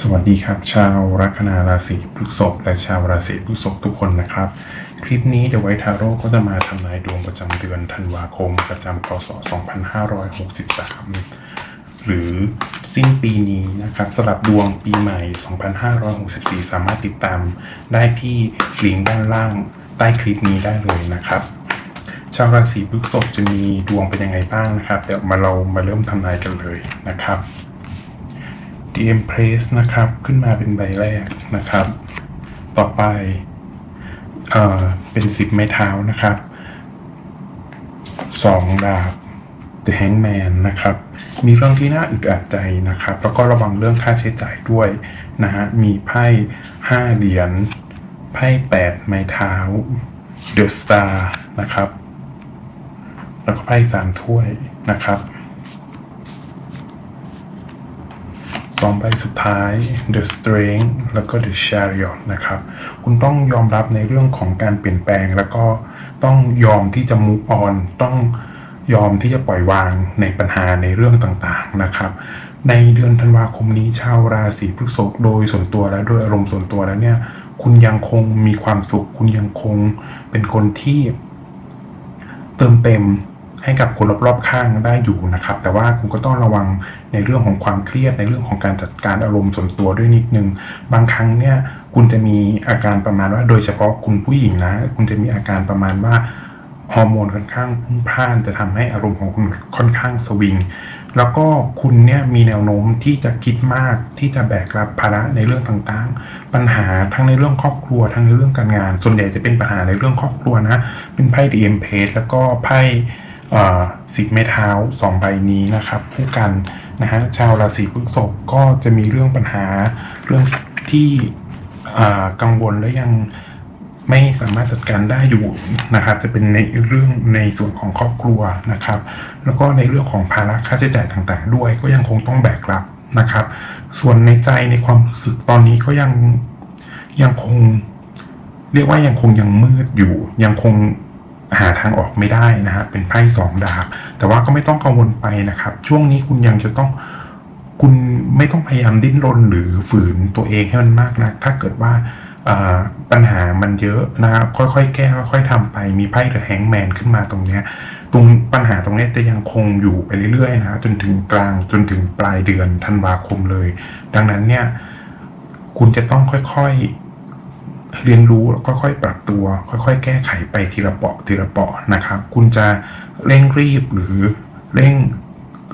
สวัสดีครับ ชาวลัคนาราศีพฤษภและชาวราศีพฤษภทุกคนนะครับ คลิปนี้เดอะไวทาโร่ก็จะมาทำนายดวงประจำเดือนธันวาคม ประจำพศ 2563 หรือสิ้นปีนี้นะครับสำหรับดวงปีใหม่ 2564 สามารถติดตามได้ที่ลิงก์ด้านล่างใต้คลิปนี้ได้เลยนะครับ ชาวราศีพฤษภจะมีดวงเป็นยังไงบ้างนะครับ เดี๋ยวมาเรามาเริ่มทำนายกันเลยนะครับ The Empress นะครับ ขึ้นมาเป็นใบแรกนะครับ ต่อไปเอ่อเป็นสิบไม้เท้านะครับสองดาบ The Hangman นะครับ มีเรื่องที่น่าอึดอัดใจนะครับ แล้วก็ระวังเรื่องค่าใช้จ่ายด้วยนะฮะ มีไพ่ห้าเหรียญ ไพ่แปดไม้เท้า The Star นะครับ แล้วก็ไพ่สามถ้วยนะครับ ส องใบสุดท้าย The Strength แล้วก็ The Chariot นะครับ คุณต้องยอมรับในเรื่องของการเปลี่ยนแปลง แล้วก็ต้องยอมที่จะ move on ต้องยอมที่จะปล่อยวางในปัญหาในเรื่องต่างๆนะครับ ในเดือนธันวาคมนี้ชาวราศีพฤษภโดยส่วนตัวและโดยอารมณ์ส่วนตัวแล้วเนี่ย คุณยังคงมีความสุข คุณยังคงเป็นคนที่เติมเต็ม ให้กับคนรอบๆข้างได้อยู่นะครับ แต่ว่าคุณก็ต้องระวังในเรื่องของความเครียดในเรื่องของการจัดการอารมณ์ส่วนตัวด้วยนิดนึง บางครั้งเนี่ยคุณจะมีอาการประมาณว่า โดยเฉพาะคุณผู้หญิงนะ คุณจะมีอาการประมาณว่าฮอร์โมนค่อนข้างพุ่งพล่านจะทำให้อารมณ์ของคุณค่อนข้างสวิง แล้วก็คุณเนี่ยมีแนวโน้มที่จะคิดมากที่จะแบกรับภาระในเรื่องต่างๆ ปัญหาทั้งในเรื่องครอบครัวทั้งในเรื่องการงาน ส่วนใหญ่จะเป็นปัญหาในเรื่องครอบครัวนะ เป็นไพ่ดีเอ็มเพแล้วก็ไพ่ สิบไม้เท้าสองใบนี้นะครับคู่กันนะฮะชาวราศีพฤษภก็จะมีเรื่องปัญหาเรื่องที่กังวลและยังไม่สามารถจัดการได้อยู่นะครับ จะเป็นในเรื่องในส่วนของครอบครัวนะครับ แล้วก็ในเรื่องของภาระค่าใช้จ่ายต่างๆ ด้วย ก็ยังคงต้องแบกรับนะครับ ส่วนในใจในความรู้สึกตอนนี้ก็ยังยังคง เรียกว่ายังคงยังมืดอยู่ ยังคง หาทางออกไม่ได้นะฮะเป็นไพ่สองดาบ แต่ว่าก็ไม่ต้องกังวลไปนะครับ ช่วงนี้คุณยังจะต้องคุณไม่ต้องพยายามดิ้นรนหรือฝืนตัวเองให้มันมากนะถ้าเกิดว่าปัญหามันเยอะนะครับค่อยๆ แก้ค่อยๆทำไปมีไพ่เดอะแฮงแมนขึ้นมาตรงเนี้ยตรงปัญหาตรงเนี้ยจะยังคงอยู่ไปเรื่อยๆนะจนถึงกลางจนถึงปลายเดือนธันวาคมเลย ดังนั้นเนี่ยคุณจะต้องค่อยๆ เรียนรู้แล้วก็ค่อยปรับตัว ค่อยๆ แก้ไขไปทีละเปาะทีละเปาะนะครับ คุณจะเร่งรีบหรือเร่ง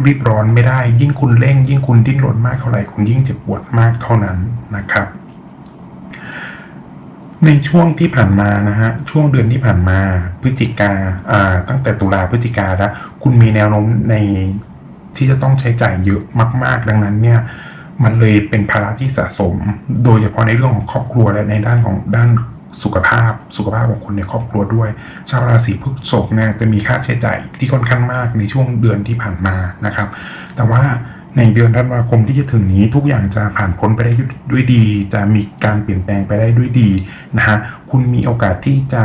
รีบร้อนไม่ได้ ยิ่งคุณเร่ง ยิ่งคุณดิ้นรนมากเท่าไหร่คุณยิ่งเจ็บปวดมากเท่านั้นนะครับ ในช่วงที่ผ่านมานะฮะช่วงเดือนที่ผ่านมาพฤศจิกาอ่าตั้งแต่ตุลาพฤศจิกาแล้วคุณมีแนวโน้มในที่จะต้องใช้จ่ายเยอะมาก ๆ ดังนั้นเนี่ย มันเลยเป็นภาระที่สะสม โดยเฉพาะในเรื่องของครอบครัวและในด้านของด้านสุขภาพ สุขภาพของคนในครอบครัวด้วย ชาวราศีพฤษภเนี่ยจะมีค่าใช้จ่ายที่ค่อนข้างมากในช่วงเดือนที่ผ่านมานะครับ แต่ว่าในเดือนธันวาคมที่จะถึงนี้ทุกอย่างจะผ่านพ้นไปได้ด้วยดี จะมีการเปลี่ยนแปลงไปได้ด้วยดีนะฮะคุณมีโอกาสที่จะ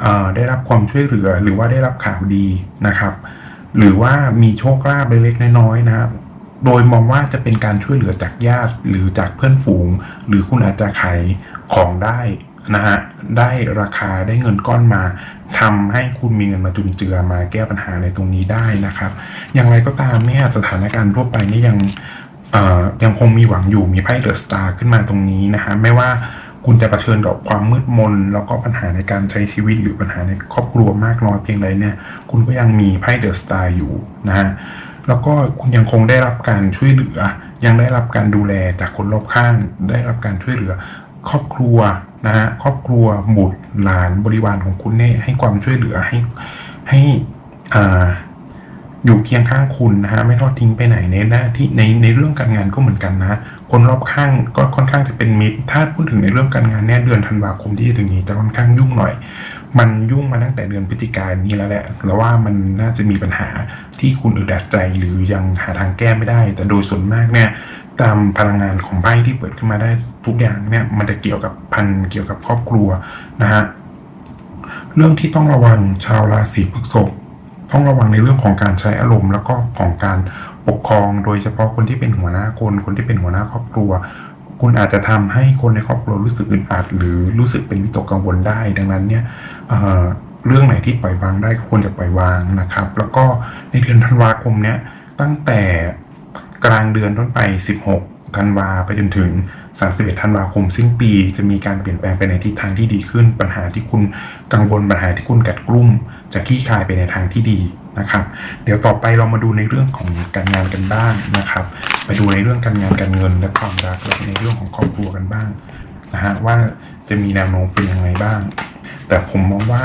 เอ่อได้รับความช่วยเหลือหรือว่าได้รับข่าวดีนะครับ หรือว่ามีโชคลาภเล็กๆน้อยๆนะครับ โดยมองว่าจะเป็นการช่วยเหลือจากญาติหรือจากเพื่อนฝูง หรือคุณอาจจะขายของได้นะฮะได้ราคาได้เงินก้อนมาทำให้คุณมีเงินมาจุนเจือมาแก้ปัญหาในตรงนี้ได้นะครับ อย่างไรก็ตามเนี่ยสถานการณ์ทั่วไปนี่ยังยังคงมีหวังอยู่มีไพ่เดอะสตาร์ขึ้นมาตรงนี้นะฮะไม่ว่าคุณจะเผชิญกับความมืดมน แล้วก็ปัญหาในการใช้ชีวิตหรือปัญหาในครอบครัวมากน้อยเพียงไรเนี่ย คุณก็ยังมีไพ่เดอะสตาร์อยู่นะฮะ แล้วก็คุณยังคงได้รับการช่วยเหลือ ยังได้รับการดูแลจากคนรอบข้าง ได้รับการช่วยเหลือ ครอบครัวนะฮะครอบครัวบุตรหลานบริวารของคุณเนี่ยให้ความช่วยเหลือให้ให้อ่าอยู่เคียงข้างคุณนะฮะไม่ทอดทิ้งไปไหนในหน้าที่ในในเรื่องการงานก็เหมือนกันนะคนรอบข้างก็ค่อนข้างจะเป็นมิตรถ้าพูดถึงในเรื่องการงานเนี่ยเดือนธันวาคมที่จะถึงนี้จะค่อนข้างยุ่งหน่อย มันยุ่งมาตั้งแต่เดือนพฤศจิกายนนี้แล้วแหละแล้วว่ามันน่าจะมีปัญหาที่คุณอึดอัดใจหรือยังหาทางแก้ไม่ได้ แต่โดยส่วนมากเนี่ยตามพลังงานของไพ่ที่เปิดขึ้นมาได้ทุกอย่างเนี่ยมันจะเกี่ยวกับพันเกี่ยวกับครอบครัวนะฮะเรื่องที่ต้องระวังชาวราศีพฤษภต้องระวังในเรื่องของการใช้อารมณ์ แล้วก็ของการปกครอง โดยเฉพาะคนที่เป็นหัวหน้าคนคนที่เป็นหัวหน้าครอบครัว คุณอาจจะทำให้คนในครอบครัวรู้สึกอึดอัด หรือรู้สึกเป็นวิตกกังวลได้ ดังนั้นเนี่ยเเรื่องไหนที่ปล่อยวางได้ก็ควรจะปล่อยวางนะครับ แล้วก็ในเดือนธันวาคมเนี้ยตั้งแต่กลางเดือนต้นไป 16 ธันวาไปจนถึง 31 ธันวาคมสิ้นปี จะมีการเปลี่ยนแปลงไปในทิศทางที่ดีขึ้น ปัญหาที่คุณกังวลปัญหาที่คุณกัดกลุ่มจะคลี่คลายไปในทางที่ดี นะครับ เดี๋ยวต่อไปเรามาดูในเรื่องของการงานกันบ้างนะครับ ไปดูในเรื่องการงานการเงินและความรักและในเรื่องของครอบครัวกันบ้างนะฮะว่าจะมีแนวโน้มเป็นยังไงบ้าง แต่ผมมองว่า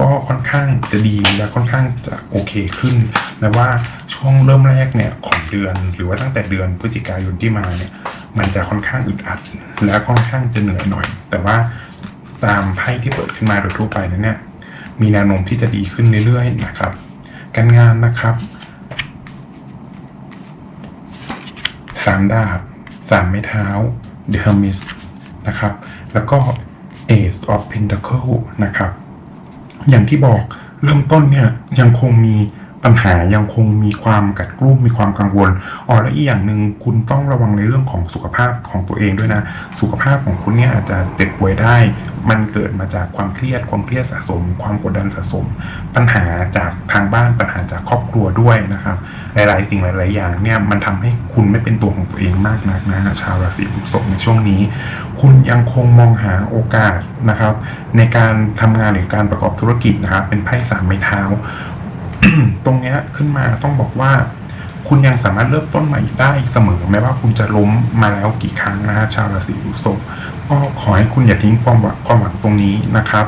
ก็ค่อนข้างจะดีและค่อนข้างจะโอเคขึ้นและว่าช่วงเริ่มแรกเนี่ยของเดือนหรือว่าตั้งแต่เดือนพฤศจิกายนที่มาเนี่ยมันจะค่อนข้างอึดอัด และค่อนข้างจะเหนื่อยหน่อย แต่ว่าตามไพ่ที่เปิดขึ้นมาโดยทั่วไปนั้นเนี่ยมีแนวโน้มที่จะดีขึ้นเรื่อยๆนะครับ การงานนะครับสามดาบสามไม้เท้า The Hermes นะครับ แล้วก็ Ace of Pentacle นะครับ อย่างที่บอกเริ่มต้นเนี่ยยังคงมี ปัญหายังคงมีความกัดกรุ่มมีความกังวลอ๋อและอีกอย่างหนึ่งคุณต้องระวังในเรื่องของสุขภาพของตัวเองด้วยนะ สุขภาพของคุณเนี่ยอาจจะเจ็บป่วยได้ มันเกิดมาจากความเครียดความเครียดสะสม ความกดดันสะสม ปัญหาจากทางบ้านปัญหาจากครอบครัวด้วยนะครับ หลาย ๆ สิ่งหลาย ๆ อย่างเนี่ยมันทำให้คุณไม่เป็นตัวของตัวเองมากนักนะชาวราศีพฤษภในช่วงนี้ คุณยังคงมองหาโอกาสนะครับ ในการทำงานหรือการประกอบธุรกิจนะครับเป็นไพ่สามไม้เท้า ตรงนี้ขึ้นมาต้องบอกว่า คุณยังสามารถเริ่มต้นใหม่ได้เสมอแม้ว่าคุณจะล้มมาแล้วกี่ครั้งนะฮะชาวราศีพฤษภก็ขอให้คุณอย่าทิ้งความหวังความหวังตรงนี้นะครับ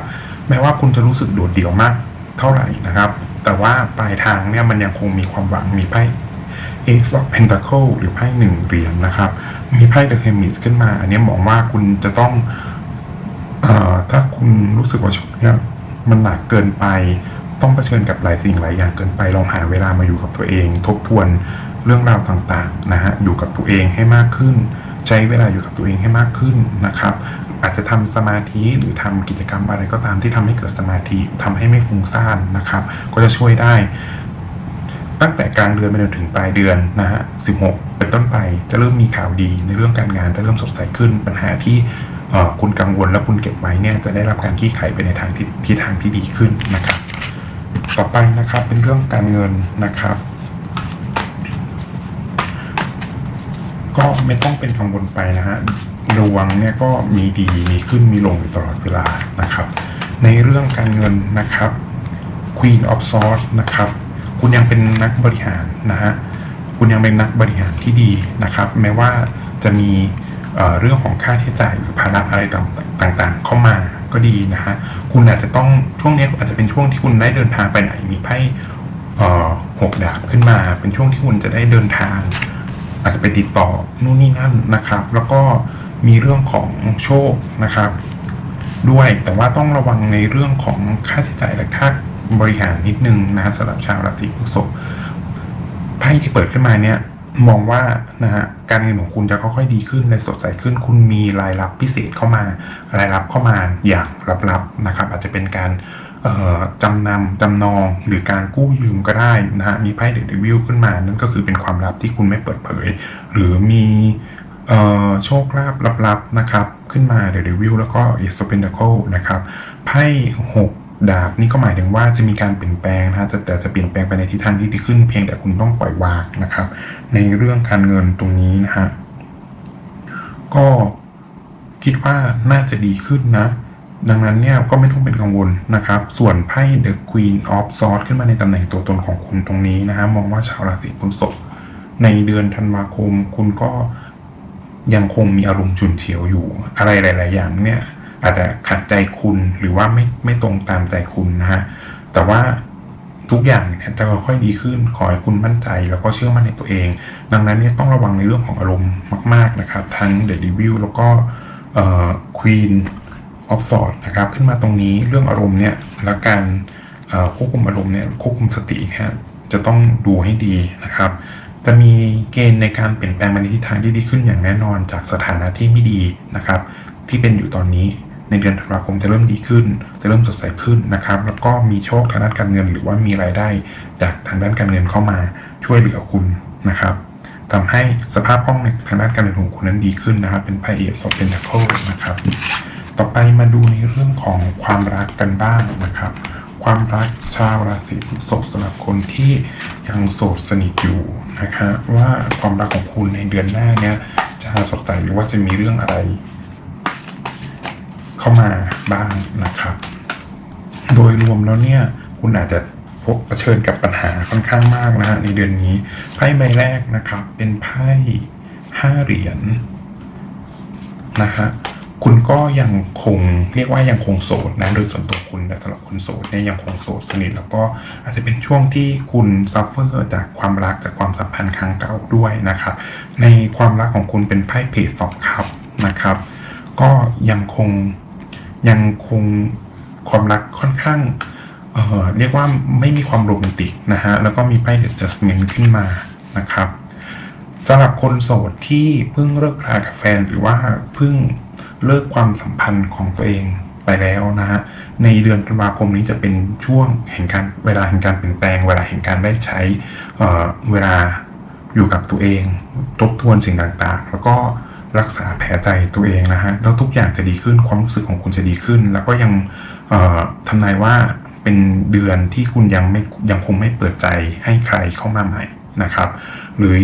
แม้ว่าคุณจะรู้สึกโดดเดี่ยวมาก เท่าไหร่นะครับ แต่ว่าปลายทางเนี่ยมันยังคงมีความหวังมีไพ่ Ace of Pentacle หรือไพ่หนึ่งเหรียญนะครับ มีไพ่ The Hermes ขึ้นมา อันนี้มองว่าคุณจะต้องอถ้าคุณรู้สึกว่าช่วงเนี้ยมันหนักเกินไป ต้องเผชิญกับหลายสิ่งหลายอย่างเกินไปลองหาเวลามาอยู่กับตัวเอง ทบทวนเรื่องราวต่างๆนะฮะอยู่กับตัวเองให้มากขึ้น ใช้เวลาอยู่กับตัวเองให้มากขึ้นนะครับอาจจะทำสมาธิหรือทำกิจกรรมอะไรก็ตามที่ทำให้เกิดสมาธิทำให้ไม่ฟุ้งซ่านนะครับ ก็จะช่วยได้ ตั้งแต่กลางเดือนไปจนถึงปลายเดือนนะฮะ16 เป็นต้นไปจะเริ่มมีข่าวดีในเรื่องการงานจะเริ่มสดใสขึ้นปัญหาที่คุณกังวลและคุณเก็บไว้เนี่ยจะได้รับการขี้ไขไปในทางทที่ทางที่ดีขึ้นนะครับ ต่อไปนะครับเป็นเรื่องการเงินนะครับ ก็ไม่ต้องเป็นกังวลไปนะฮะดวงเนี่ยก็มีดีมีขึ้นมีลงอยู่ตลอดเวลานะครับ ในเรื่องการเงินนะครับ Queen of Swords นะครับ คุณยังเป็นนักบริหารนะฮะคุณยังเป็นนักบริหารที่ดีนะครับ แม้ว่าจะมีเเรื่องของค่าใช้จ่ายหรือภาระอะไรต่างๆ เข้ามา ก็ดีนะฮะคุณอาจจะต้องช่วงนี้อาจจะเป็นช่วงที่คุณได้เดินทางไปไหนมีไพ่หกดาบขึ้นมา เป็นช่วงที่คุณจะได้เดินทาง อาจจะไปติดต่อนู่นนี่นั่นนะครับ แล้วก็มีเรื่องของโชคนะครับ ด้วยแต่ว่าต้องระวังในเรื่องของค่าใช้จ่ายและค่าบริหารนิดนึงนะฮะสำหรับชาวราศีพฤษภไพ่ที่เปิดขึ้นมาเนี่ย มองว่านะฮะการเงินของคุณจะค่อยๆดีขึ้นและสดใสขึ้น คุณมีรายรับพิเศษเข้ามารายรับเข้ามาอย่างลับๆนะครับ อาจจะเป็นการจำนำจำนองหรือการกู้ยืมก็ได้นะฮะมีไพ่เดอะวิวขึ้นมา นั่นก็คือเป็นความลับที่คุณไม่เปิดเผย หรือมีโชคลาภลับๆนะครับ ขึ้นมาเดอะวิวแล้วก็ a c e of Pentacle นะครับไพ่หก ดาบนี่ก็หมายถึงว่าจะมีการเปลี่ยนแปลงนะฮะแต่จะเปลี่ยนแปลงไปในทิศทางที่ดีขึ้นเพียงแต่คุณต้องปล่อยวางนะครับ ในเรื่องการเงินตรงนี้นะฮะก็คิดว่าน่าจะดีขึ้นนะ ดังนั้นเนี่ยก็ไม่ต้องเป็นกังวลนะครับ ส่วนไพ่ The Queen of Swords ขึ้นมาในตำแหน่งตัวตนของคุณตรงนี้นะฮะมองว่าชาวราศีพฤษภในเดือนธันวาคมคุณก็ยังคงมีอารมณ์ฉุนเฉียวอยู่ อะไรหลาย ๆ อย่างเนี่ย อาจจะขัดใจคุณหรือว่าไม่ไม่ตรงตามใจคุณนะฮะแต่ว่าทุกอย่างเนี่ยจะค่อยๆดีขึ้นขอให้คุณมั่นใจแล้วก็เชื่อมั่นในตัวเอง ดังนั้นเนี่ยต้องระวังในเรื่องของอารมณ์มาก ๆนะครับ ทั้ง The Devil แล้วก็เอ่อ Queen of Swords นะครับ ขึ้นมาตรงนี้เรื่องอารมณ์เนี่ยและการควบคุมอารมณ์เนี่ยควบคุมสติเนี่ยจะต้องดูให้ดีนะครับ จะมีเกณฑ์ในการเปลี่ยนแปลงไปในทิศทางที่ดีขึ้นอย่างแน่นอนจากสถานะที่ไม่ดีนะครับ ที่เป็นอยู่ตอนนี้ ในเดือนธันวาคมจะเริ่มดีขึ้น จะเริ่มสดใสขึ้นนะครับ แล้วก็มีโชคทางด้านการเงิน หรือว่ามีรายได้จากทางด้านการเงินเข้ามาช่วยเหลือคุณนะครับทำให้สภาพคล่องในทางด้านการเงินของคุณนั้นดีขึ้นนะครับ เป็นไพ่เอส of Pentacle นะครับ ต่อไปมาดูในเรื่องของความรักกันบ้างนะครับ ความรักชาวราศีพฤษภสำหรับคนที่ยังโสดสนิทอยู่นะคะว่าความรักของคุณในเดือนหน้าเนี้ยจะสดใสหรือว่าจะมีเรื่องอะไร เข้ามาบ้างนะครับ โดยรวมแล้วเนี่ยคุณอาจจะพบเผชิญกับปัญหาค่อนข้างมากนะฮะในเดือนนี้ไพ่ใบแรกนะครับ เป็นไพ่ห้าเหรียญนะฮะคุณก็ยังคงเรียกว่ายังคงโสดนะโดยส่วนตัวคุณนะสำหรับคนโสดเนี่ยยังคงโสดสนิทแล้วก็อาจจะเป็นช่วงที่คุณซัฟเฟอร์จากความรักจากความสัมพันธ์ครั้งเก่าด้วยนะครับ ในความรักของคุณเป็นไพ่เพจสองครับนะครับ ก็ยังคง ยังคงความรักค่อนข้างเเรียกว่าไม่มีความโรแมนติกนะฮะ แล้วก็มีไพ่ adjustment ขึ้นมานะครับสำหรับคนโสดที่เพิ่งเลิกรากับแฟนหรือว่าเพิ่งเลิกความสัมพันธ์ของตัวเองไปแล้วนะฮะ ในเดือนธันวาคมนี้จะเป็นช่วงแห่งการเวลาแห่งการเปลี่ยนแปลง เวลาแห่งการได้ใช้เเวลาอยู่กับตัวเองทบทวนสิ่งต่างๆ แล้วก็ รักษาแผลใจตัวเองนะฮะแล้วทุกอย่างจะดีขึ้นความรู้สึกของคุณจะดีขึ้น แล้วก็ยังเอ่อทำนายว่าเป็นเดือนที่คุณยังไม่ยังคงไม่เปิดใจให้ใครเข้ามาใหม่นะครับ หรือ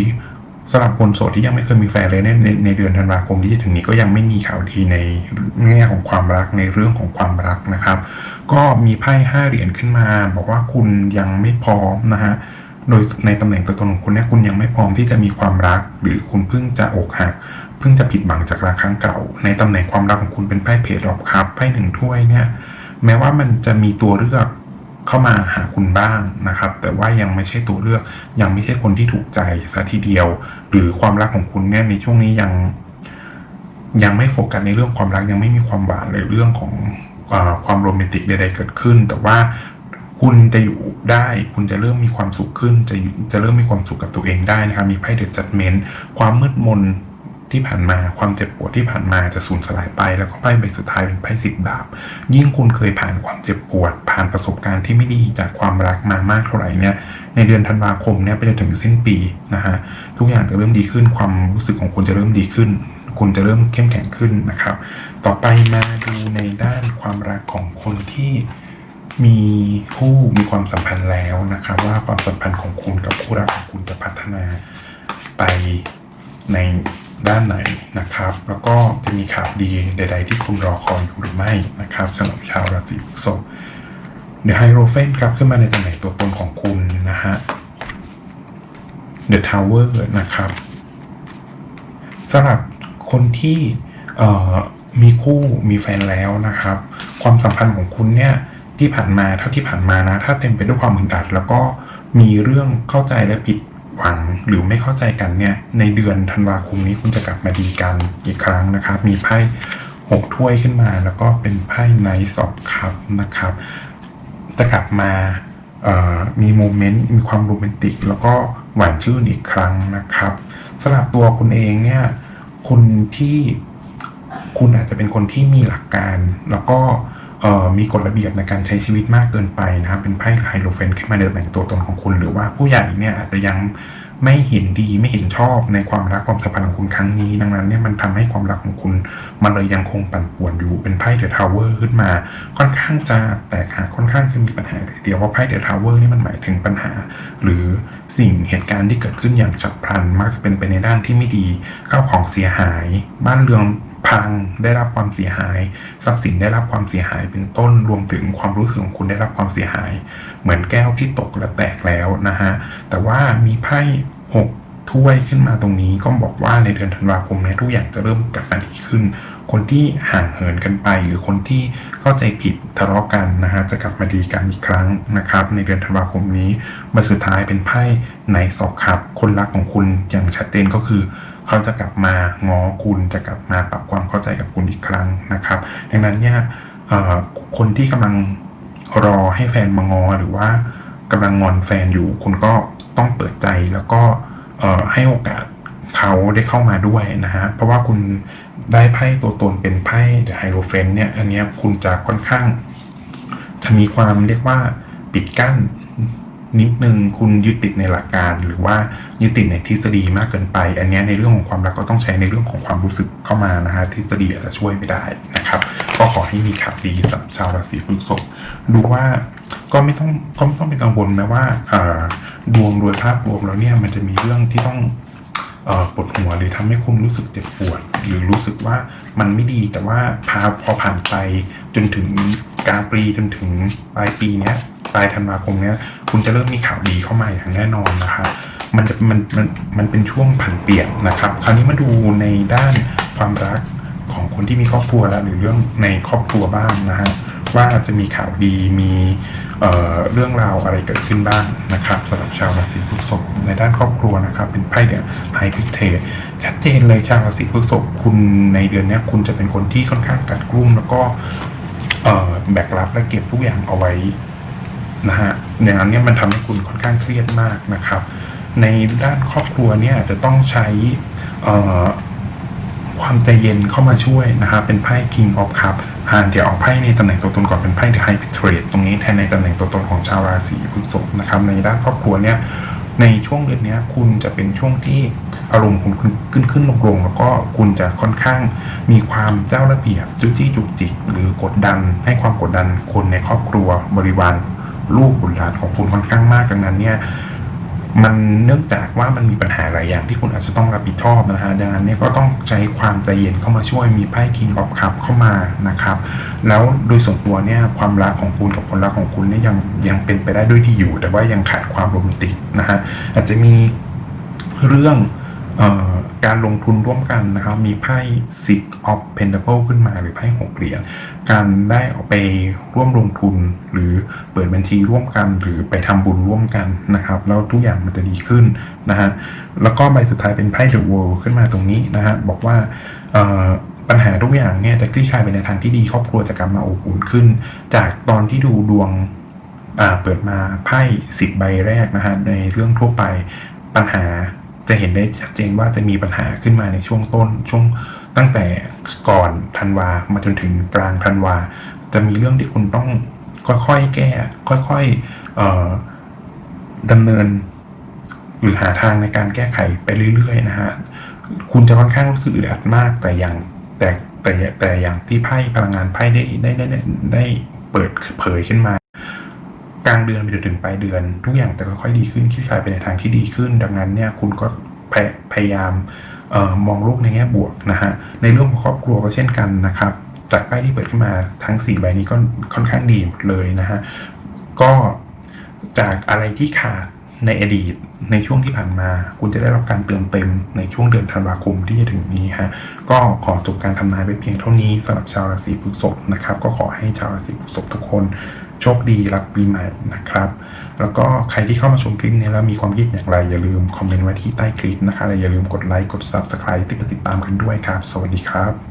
สำหรับคนโสดที่ยังไม่เคยมีแฟนเลยในในในเดือนธันวาคมที่จะถึงนี้ก็ยังไม่มีข่าวดีในแง่ของความรักในเรื่องของความรักนะครับ ก็มีไพ่ห้าเหรียญขึ้นมา บอกว่าคุณยังไม่พร้อมนะฮะโดยในตำแหน่งตัวตนของคุณเนี่ยคุณยังไม่พร้อมที่จะมีความรัก หรือคุณเพิ่งจะอกหัก เพิ่งจะผิดหวังจากรักครั้งเก่า ในตำแหน่งความรักของคุณเป็นไพ่เพจดอกครับไพ่หนึ่งถ้วยเนี่ย แม้ว่ามันจะมีตัวเลือกเข้ามาหาคุณบ้างนะครับ แต่ว่ายังไม่ใช่ตัวเลือก ยังไม่ใช่คนที่ถูกใจซะทีเดียว หรือความรักของคุณเนี่ยในช่วงนี้ยัง ยังไม่โฟกัสในเรื่องความรักยังไม่มีความหวานเลยเรื่องของอความโรแมนติกใดๆเกิดขึ้น แต่ว่าคุณจะอยู่ได้ คุณจะเริ่มมีความสุขขึ้น จะจะเริ่มมีความสุขกับตัวเองได้นะครับ มีไพ่เดอะจัดเมนต์ความมืดมน ที่ผ่านมา ความเจ็บปวดที่ผ่านมาจะสูญสลายไป แล้วก็ไพ่ใบสุดท้ายเป็นไพ่สิบดาบ ยิ่งคุณเคยผ่านความเจ็บปวด ผ่านประสบการณ์ที่ไม่ดีจากความรักมามากเท่าไหร่เนี่ย ในเดือนธันวาคมเนี่ยไปจนถึงสิ้นปีนะฮะ ทุกอย่างจะเริ่มดีขึ้น ความรู้สึกของคุณจะเริ่มดีขึ้น คุณจะเริ่มเข้มแข็งขึ้นนะครับ ต่อไปมาดูในด้านความรักของคนที่มีคู่มีความสัมพันธ์แล้วนะครับ ว่าความสัมพันธ์ของคุณกับคู่รักของคุณจะพัฒนาไปใน ด้านไหนนะครับ แล้วก็จะมีข่าวดีใด ๆ ที่คุณรอคอยอยู่หรือไม่นะครับสำหรับชาวราศีพฤษภเดี๋ยวไฮโรเฟนครับขึ้นมาในตำแหน่งตัวตนของคุณนะฮะ The Tower นะครับสำหรับคนที่มีคู่มีแฟนแล้วนะครับ ความสัมพันธ์ของคุณเนี่ยที่ผ่านมาเท่าที่ผ่านมานะ ถ้าเต็มไปด้วยความอึดอัด แล้วก็มีเรื่องเข้าใจและผิด หวังหรือไม่เข้าใจกันเนี่ยในเดือนธันวาคมนี้คุณจะกลับมาดีกันอีกครั้งนะครับ มีไพ่หกถ้วยขึ้นมาแล้วก็เป็นไพ่ไนท์ออฟคัพนะครับ จะกลับมามีโมเมนต์มีความโรแมนติก แล้วก็หวานชื่นอีกครั้งนะครับสำหรับตัวคุณเองเนี่ยคุณที่คุณอาจจะเป็นคนที่มีหลักการ แล้วก็ มีกฎระเบียบในการใช้ชีวิตมากเกินไปนะครับเป็นไพ่ไฮโลเฟนขึ้นมาในตำแหน่งตัวตนของคุณ หรือว่าผู้ใหญ่เนี่ยอาจจะยังไม่เห็นดีไม่เห็นชอบในความรักความสัมพันธ์ของคุณครั้งนี้ ดังนั้นเนี่ยมันทำให้ความรักของคุณมันเลยยังคงปั่นป่วนอยู่เป็นไพ่เดอะทาวเวอร์ขึ้นมา ค่อนข้างจะแตกหักค่อนข้างจะมีปัญหาเดียวเพราไพ่เดอะทาวเวอร์นี่มันหมายถึงปัญหา หรือสิ่งเหตุการณ์ที่เกิดขึ้นอย่างฉับพลัน มักจะเป็นไปในด้านที่ไม่ดีข้าวของเสียหาย บ้านเรือน พังได้รับความเสียหาย ทรัพย์สินได้รับความเสียหายเป็นต้นรวมถึงความรู้สึกของคุณได้รับความเสียหาย เหมือนแก้วที่ตกและแตกแล้วนะฮะแต่ว่ามีไพ่หกถ้วยขึ้นมาตรงนี้ก็บอกว่าในเดือนธันวาคมนี้ทุกอย่างจะเริ่มกลับมาดีขึ้น คนที่ห่างเหินกันไป หรือคนที่เข้าใจผิดทะเลาะกันนะฮะจะกลับมาดีกันอีกครั้งนะครับ ในเดือนธันวาคมนี้ใบสุดท้ายเป็นไพ่ในสอบครับ คนรักของคุณอย่างชัดเจนก็คือ เขาจะกลับมาง้อคุณจะกลับมาปรับความเข้าใจกับคุณอีกครั้งนะครับ ดังนั้นเนี่ยคนที่กำลังรอให้แฟนมางอหรือว่ากำลังงอนแฟนอยู่ คุณก็ต้องเปิดใจแล้วก็ให้โอกาสเขาได้เข้ามาด้วยนะฮะ เพราะว่าคุณได้ไพ่ตัวตนเป็นไพ่เดอะไฮโรเฟนเนี่ย อันนี้คุณจะค่อนข้าง จะมีความเรียกว่าปิดกั้น นิดนึงคุณยึดติดในหลักการ หรือว่ายึดติดในทฤษฎีมากเกินไป อันนี้ในเรื่องของความรักก็ต้องใช้ในเรื่องของความรู้สึกเข้ามานะฮะทฤษฎีอาจจะช่วยไม่ได้นะครับ ก็ขอให้มีข่าวดีสำหรับชาวราศีพฤษภดูว่าก็ไม่ต้องก็ไม่ต้องเป็นกังวลนะว่าดวงโดยภาพรวมแล้วเนี่ยมันจะมีเรื่องที่ต้องปวดหัวหรือทำให้คุณรู้สึกเจ็บปวด หรือรู้สึกว่ามันไม่ดีแต่ว่าพาพอผ่านไปจนถึงกลางปีจนถึงปลายปีเนี้ย ปลายธันวาคมเนี้ยคุณจะเริ่มมีข่าวดีเข้ามาอย่างแน่นอนนะครับมันจะมันมันมันเป็นช่วงผันเปลี่ยนนะครับ คราวนี้มาดูในด้านความรักของคนที่มีครอบครัวแล้วหรือเรื่องในครอบครัวบ้างนะฮะว่าจะมีข่าวดีมีเอ่อเรื่องราวอะไรเกิดขึ้นบ้างนะครับสำหรับชาวราศีพฤษภในด้านครอบครัวนะครับ เป็นไพ่เดี่ยไฮพิเทชัดเจนเลยชาวราศีพฤษภคุณในเดือนนี้คุณจะเป็นคนที่ค่อนข้างกัดกรุ่มแล้วก็เอ่อแบกรับและเก็บทุกอย่างเอาไว้ นะฮะอย่างนั้นเนี่ยมันทำให้คุณค่อนข้างเครียดมากนะครับ ในด้านครอบครัวเนี่ยจะต้องใช้ความใจเย็นเข้ามาช่วยนะครับเป็นไพ่ King of Cup อ่านเดี๋ยวเอาไพ่ในตำแหน่งตัวตนก่อนเป็นไพ่ The High Trade ตรงนี้แทนในตำแหน่งตัวตนของชาวราศีพฤษภนะครับในด้านครอบครัวเนี่ยในช่วงเดือนนี้คุณจะเป็นช่วงที่อารมณ์คุณขึ้นขึ้นลงลงแล้วก็คุณจะค่อนข้างมีความเจ้าระเบียบจุกจี้จุกจิก หรือกดดันให้ความกดดันคนในครอบครัวบริวาร ลูกบุตรหลานของคุณค่อนข้างมากดังนั้นเนี่ยมันเนื่องจากว่ามันมีปัญหาหลายอย่างที่คุณอาจจะต้องรับผิดชอบนะฮะดังนั้นเนี่ยก็ต้องใช้ความใจเย็นเข้ามาช่วยมีไพ่ King of Cup เข้ามานะครับ แล้วโดยส่วนตัวเนี่ยความรักของคุณกับคนรักของคุณเนี่ยยังยังเป็นไปได้ด้วยดีอยู่ แต่ว่ายังขาดความโรแมนติกนะฮะอาจจะมีเรื่อง การลงทุนร่วมกันนะครับมีไพ่ Six of Pentacle ขึ้นมาหรือไพ่หกเหรียญการได้ออกไปร่วมลงทุนหรือเปิดบัญชีร่วมกัน หรือไปทำบุญร่วมกันนะครับ แล้วทุกอย่างมันจะดีขึ้นนะฮะแล้วก็ใบสุดท้ายเป็นไพ่ The World ขึ้นมาตรงนี้นะฮะบอกว่าปัญหาทุกอย่างเนี่ยจะคลี่คลายไปในทางที่ดีครอบครัวจะกลับมาอบอุ่นขึ้น จากตอนที่ดูดวงเปิดมาไพ่สิบใบแรกนะฮะในเรื่องทั่วไปปัญหา จะเห็นได้ชัดเจนว่าจะมีปัญหาขึ้นมาในช่วงต้น ช่วงตั้งแต่ก่อนธันวามาจนถึงกลางธันวา จะมีเรื่องที่คุณต้องค่อยๆแก้ ค่อยๆดำเนิน หรือหาทางในการแก้ไขไปเรื่อยๆนะฮะคุณจะค่อนข้างรู้สึกอึดอัดมากแต่อย่างแต่แต่แต่อย่างที่ไพ่พลังงานไพ่ได้ได้ได้ได้ได้เปิดเผยขึ้นมา กลางเดือนไปจนถึงปลายเดือน ทุกอย่างจะค่อยๆดีขึ้นคลี่คลายไปในทางที่ดีขึ้น ดังนั้นเนี่ยคุณก็พยพยายามออมองโลกในแง่บวกนะฮะในเรื่องของครอบครัวก็เช่นกันนะครับจากไพ่ที่เปิดขึ้นมาทั้งสี่ใบนี้ก็ค่อนข้างดีหมดเลยนะฮะก็จากอะไรที่ขาดในอดีตในช่วงที่ผ่านมา คุณจะได้รับการเติมเต็มในช่วงเดือนธันวาคมที่จะถึงนี้ฮะก็ขอจบการทำนายไปเพียงเท่านี้สำหรับชาวราศีพฤษภนะครับ ก็ขอให้ชาวราศีพฤษภทุกคน โชคดีรับปีใหม่นะครับ แล้วก็ใครที่เข้ามาชมคลิปนี้แล้วมีความคิดอย่างไร อย่าลืมคอมเมนต์ไว้ที่ใต้คลิปนะคะและอย่าลืมกดไลค์กด Subscribe ติดตามกันด้วยครับ สวัสดีครับ